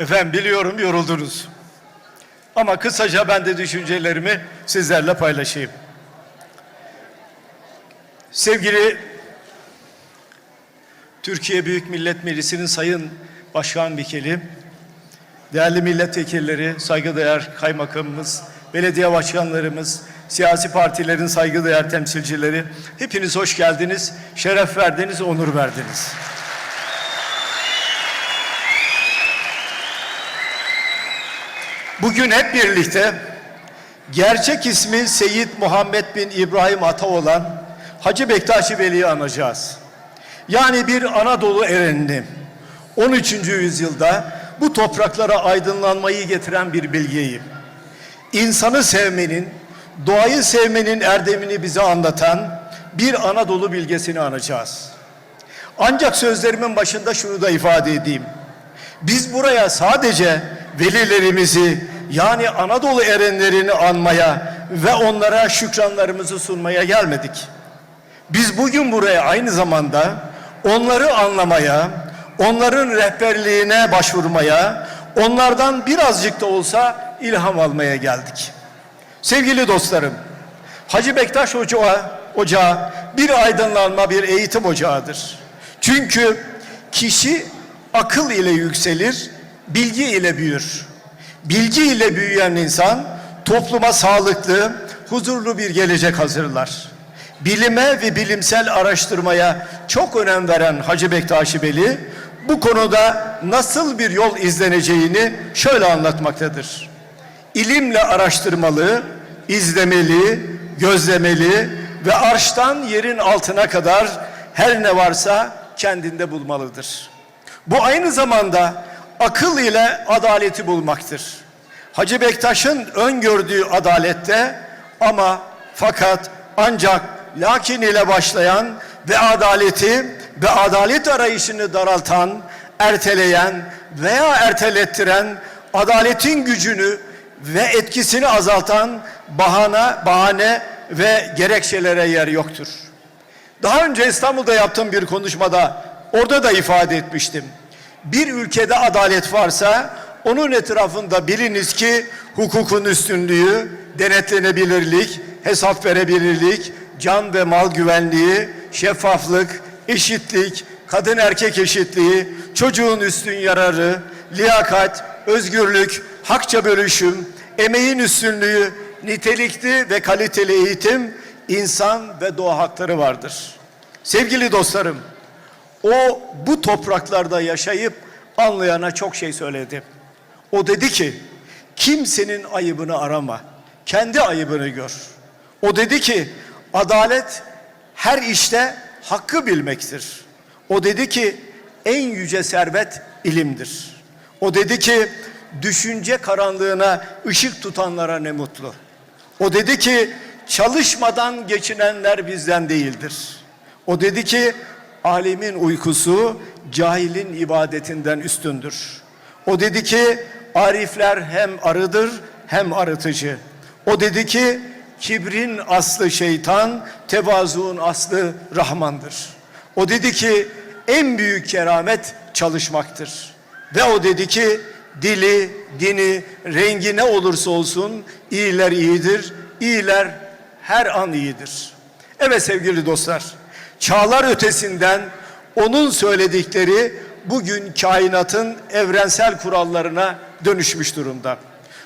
Efendim biliyorum yoruldunuz. Ama kısaca ben de düşüncelerimi sizlerle paylaşayım. Sevgili Türkiye Büyük Millet Meclisi'nin Sayın Başkan Vekili, değerli milletvekilleri, saygıdeğer kaymakamımız, belediye başkanlarımız, siyasi partilerin saygıdeğer temsilcileri, hepiniz hoş geldiniz, şeref verdiniz, onur verdiniz. Bugün hep birlikte gerçek ismi Seyyid Muhammed bin İbrahim Ata olan Hacı Bektaşi Veli'yi anacağız. Yani bir Anadolu erenini 13. yüzyılda bu topraklara aydınlanmayı getiren bir bilgeyi, insanı sevmenin, doğayı sevmenin erdemini bize anlatan bir Anadolu bilgesini anacağız. Ancak sözlerimin başında şunu da ifade edeyim. Biz buraya sadece velilerimizi yani Anadolu erenlerini anmaya ve onlara şükranlarımızı sunmaya gelmedik. Biz bugün buraya aynı zamanda onları anlamaya, onların rehberliğine başvurmaya, onlardan birazcık da olsa ilham almaya geldik. Sevgili dostlarım, Hacı Bektaş Ocağı, Ocağı bir aydınlanma, bir eğitim ocağıdır. Çünkü kişi akıl ile yükselir, bilgi ile büyür. Bilgi ile büyüyen insan topluma sağlıklı, huzurlu bir gelecek hazırlar. Bilime ve bilimsel araştırmaya çok önem veren Hacı Bektaşi Veli bu konuda nasıl bir yol izleneceğini şöyle anlatmaktadır. İlimle araştırmalı, izlemeli, gözlemeli ve arştan yerin altına kadar her ne varsa kendinde bulmalıdır. Bu aynı zamanda akıl ile adaleti bulmaktır. Hacı Bektaş'ın öngördüğü adalette ama fakat ancak lakin ile başlayan ve adaleti ve adalet arayışını daraltan, erteleyen veya ertelettiren adaletin gücünü ve etkisini azaltan bahane, bahane ve gerekçelere yer yoktur. Daha önce İstanbul'da yaptığım bir konuşmada orada da ifade etmiştim. Bir ülkede adalet varsa onun etrafında biliniz ki hukukun üstünlüğü, denetlenebilirlik, hesap verebilirlik, can ve mal güvenliği, şeffaflık, eşitlik, kadın erkek eşitliği, çocuğun üstün yararı, liyakat, özgürlük, hakça bölüşüm, emeğin üstünlüğü, nitelikli ve kaliteli eğitim, insan ve doğa hakları vardır. Sevgili dostlarım, o bu topraklarda yaşayıp anlayana çok şey söyledi. O dedi ki kimsenin ayıbını arama. Kendi ayıbını gör. O dedi ki adalet her işte hakkı bilmektir. O dedi ki en yüce servet ilimdir. O dedi ki düşünce karanlığına ışık tutanlara ne mutlu. O dedi ki çalışmadan geçinenler bizden değildir. O dedi ki alemin uykusu cahilin ibadetinden üstündür. O dedi ki arifler hem arıdır hem arıtıcı. O dedi ki kibrin aslı şeytan, tevazuun aslı Rahmandır. O dedi ki en büyük keramet çalışmaktır. Ve o dedi ki dili, dini, rengi ne olursa olsun iyiler iyidir, iyiler her an iyidir. Evet sevgili dostlar, çağlar ötesinden onun söyledikleri bugün kainatın evrensel kurallarına dönüşmüş durumda.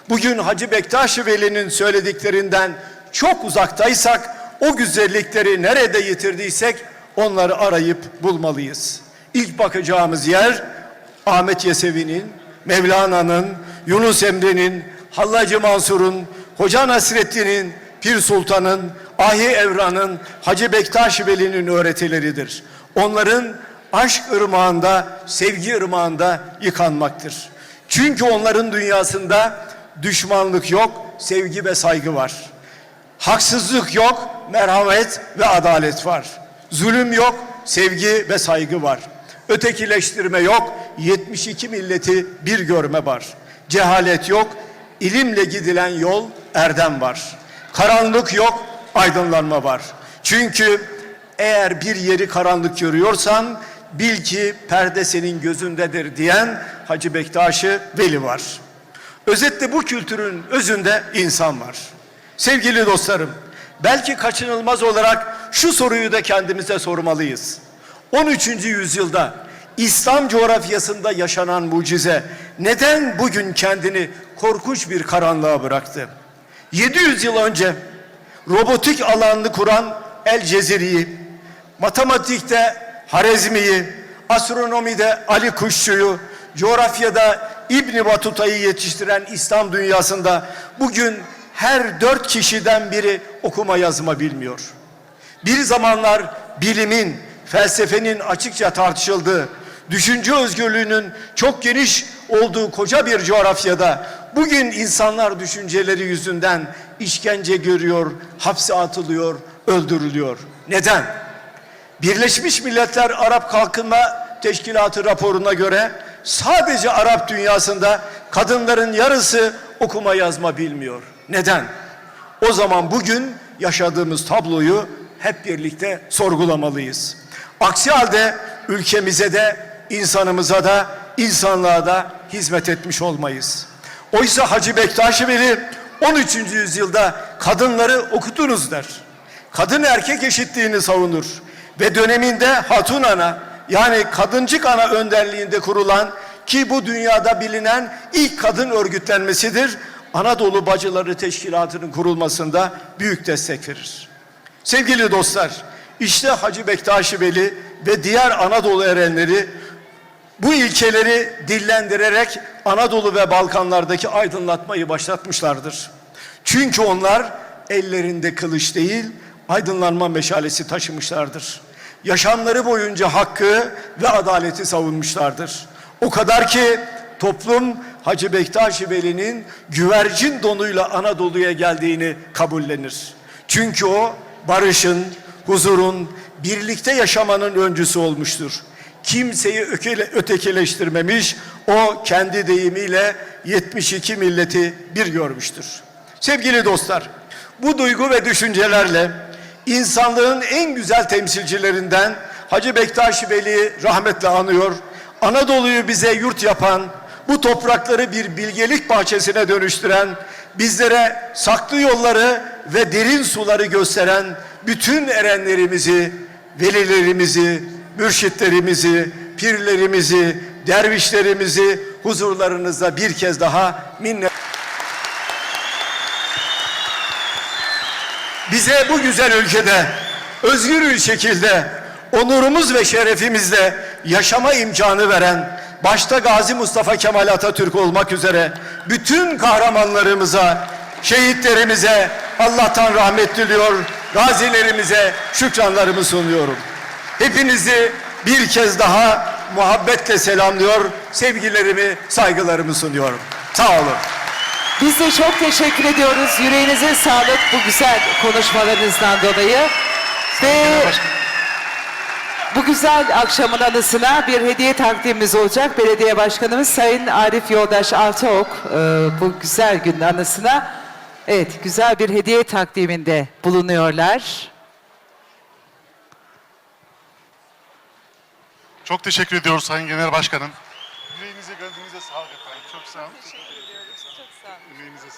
Bugün Hacı Bektaş Veli'nin söylediklerinden çok uzaktaysak o güzellikleri nerede yitirdiysek onları arayıp bulmalıyız. İlk bakacağımız yer Ahmet Yesevi'nin, Mevlana'nın, Yunus Emre'nin, Hallacı Mansur'un, Hoca Nasreddin'in, Pir Sultan'ın, Ahi Evran'ın, Hacı Bektaş Veli'nin öğretileridir. Onların aşk ırmağında, sevgi ırmağında yıkanmaktır. Çünkü onların dünyasında düşmanlık yok, sevgi ve saygı var. Haksızlık yok, merhamet ve adalet var. Zulüm yok, sevgi ve saygı var. Ötekileştirme yok, 72 milleti bir görme var. Cehalet yok, ilimle gidilen yol erdem var. Karanlık yok, aydınlanma var. Çünkü eğer bir yeri karanlık görüyorsan bil ki perde senin gözündedir diyen Hacı Bektaş'ı Veli var. Özetle bu kültürün özünde insan var. Sevgili dostlarım, belki kaçınılmaz olarak şu soruyu da kendimize sormalıyız. 13. yüzyılda İslam coğrafyasında yaşanan mucize neden bugün kendini korkunç bir karanlığa bıraktı? 700 yıl önce robotik alanını kuran El Cezeri'yi, matematikte Harezmi'yi, astronomide Ali Kuşçu'yu, coğrafyada İbni Batuta'yı yetiştiren İslam dünyasında bugün her dört kişiden biri okuma yazma bilmiyor. Bir zamanlar bilimin, felsefenin açıkça tartışıldığı, düşünce özgürlüğünün çok geniş olduğu koca bir coğrafyada bugün insanlar düşünceleri yüzünden işkence görüyor, hapse atılıyor, öldürülüyor. Neden? Birleşmiş Milletler Arap Kalkınma Teşkilatı raporuna göre sadece Arap dünyasında kadınların yarısı okuma yazma bilmiyor. Neden? O zaman bugün yaşadığımız tabloyu hep birlikte sorgulamalıyız. Aksi halde ülkemize de insanımıza da insanlığa da hizmet etmiş olmayız. Oysa Hacı Bektaş Veli 13. yüzyılda kadınları okutunuz der. Kadın erkek eşitliğini savunur ve döneminde Hatun Ana yani kadıncık ana önderliğinde kurulan ki bu dünyada bilinen ilk kadın örgütlenmesidir. Anadolu Bacıları Teşkilatı'nın kurulmasında büyük destek verir. Sevgili dostlar, işte Hacı Bektaş Veli ve diğer Anadolu erenleri bu ilkeleri dillendirerek Anadolu ve Balkanlardaki aydınlatmayı başlatmışlardır. Çünkü onlar ellerinde kılıç değil, aydınlanma meşalesi taşımışlardır. Yaşamları boyunca hakkı ve adaleti savunmuşlardır. O kadar ki toplum Hacı Bektaş Veli'nin güvercin donuyla Anadolu'ya geldiğini kabullenir. Çünkü o barışın, huzurun, birlikte yaşamanın öncüsü olmuştur. Kimseyi ötekileştirmemiş, o kendi deyimiyle 72 milleti bir görmüştür. Sevgili dostlar, bu duygu ve düşüncelerle insanlığın en güzel temsilcilerinden Hacı Bektaş Veli'yi rahmetle anıyor. Anadolu'yu bize yurt yapan, bu toprakları bir bilgelik bahçesine dönüştüren, bizlere saklı yolları ve derin suları gösteren bütün erenlerimizi, velilerimizi, mürşitlerimizi, pirlerimizi, dervişlerimizi huzurlarınızda bir kez daha minnet bize bu güzel ülkede özgür bir şekilde onurumuz ve şerefimizle yaşama imkanı veren başta Gazi Mustafa Kemal Atatürk olmak üzere bütün kahramanlarımıza, şehitlerimize Allah'tan rahmet diliyor, gazilerimize şükranlarımı sunuyorum. Hepinizi bir kez daha muhabbetle selamlıyor, sevgilerimi, saygılarımı sunuyorum. Sağ olun. Biz de çok teşekkür ediyoruz. Yüreğinize sağlık bu güzel konuşmalarınızdan dolayı. Ve bu güzel akşamın anısına bir hediye takdimimiz olacak. Belediye Başkanımız Sayın Arif Yoldaş Altıok e, bu güzel günün anısına evet güzel bir hediye takdiminde bulunuyorlar. Çok teşekkür ediyoruz Sayın Genel Başkanım. Yüreğinize, gönlünüze sağlık efendim. Çok sağ olun.